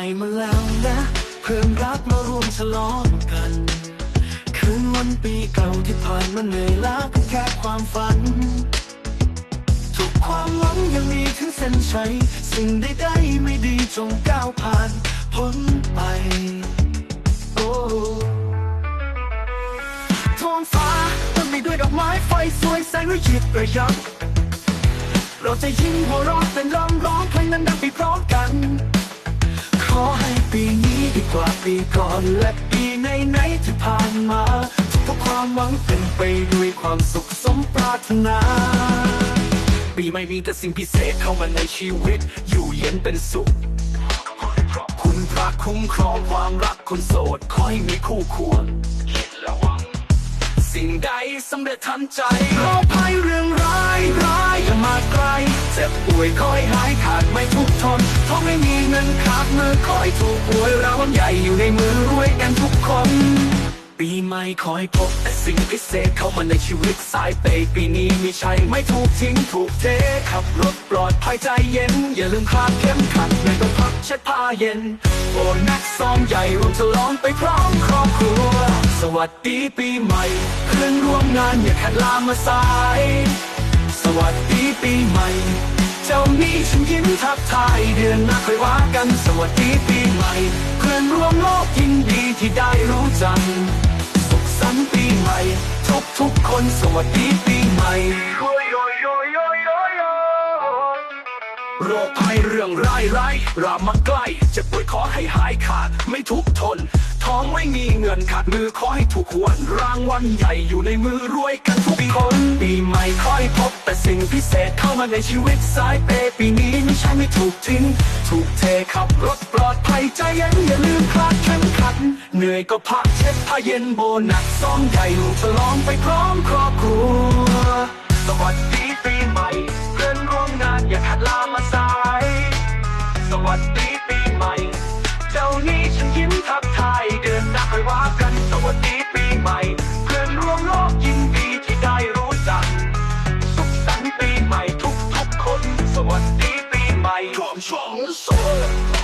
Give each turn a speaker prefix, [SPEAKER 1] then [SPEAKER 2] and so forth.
[SPEAKER 1] ม่มาแล้วนะเพื่อนรักมาร่วมฉลองกัน คืนวันปีเก่าที่ผ่านมาเหนื่อยล้าก็แค่ความฝัน ทุกความหวังยังมีถึงเส้นชัย สิ่งใดๆไม่ดีจงก้าวผ่านพ้นไปโอ้ท้องฟ้าเต็มไปด้วยดอกไม้ไฟสวยแสงระยิบระยับเราจะยิ้มหัวเราะเป็นร้องร้องเพลงนั้นดังไปพร้อมกัน กว่าปีก่อนและปีไหนๆที่ผ่านมาทุกความหวังเป็นไปด้วยความสุขสมปรารถนาปีใหม่มีแต่สิ่งพิเศษเข้ามาในชีวิต อยู่เย็นเป็นสุข คุณพระคุ้มครองความรักคนโสดคอยมีคู่ควร สิ่งใดสำเร็จทันใจโรคภัยเรื่องร้ายร้ายอย่ามาใกล เจ็บป่วยคอยหายขาดไม่ทุกทนท้องไม่มี นขาดมือคอยถูกหวยรางวัลใหญ่อยู่ในมือรวยกันทุกคน ปีใหม่คอยพบแต่สิ่งพิเศษเข้ามาในชีวิตสายเปย์ปีนี้มีชัยไม่ถูกทิ้งถูกเทขับรถปลอดภัยใจเย็น อย่าลืมคาดเข็มขัดไม่ต้องพักเช็ดผ้าเย็นโอนักซ้อมใหญ่รวมฉลองไปพร้อมครอบครัว สวัสดีปีใหม่เพื่อนร่วมงานอย่าแค่ลามาสาย สวัสดีปีใหม่ เจ้านี้ฉันยิ้ม ดือนหน้าค่อยว่ากันสวัสดีปีใหม่ เพื่อนร่วมโลกยินดีที่ได้รู้จัก สุขสันต์ปีใหม่ ทุกทุกคนสวัสดีปีใหม่ โรคภัยเรื่องร้ายร้ายรามมาใกล้จะป่วยขอให้หายขาดไม่ทุกทน ท้องไม่มีเงินขาดมือขอให้ถูกหวนรางวัลใหญ่อยู่ในมือรวยกันทุกคนปีใหม่คอยพบแต่สิ่งพิเศษเข้ามาในชีวิตสายเปปีนี้ไม่ใช่ไม่ถูกทิ้ง ถูกเทขับรถปลอดภัยใจเย็นอย่าลืมคลาดเข็มขัดเหนื่อยก็พักเช็ดผ้าเย็นโบนัสซ้อมใหญ่ลูกฉลองไปพร้อมครอบครัว 爽的爽。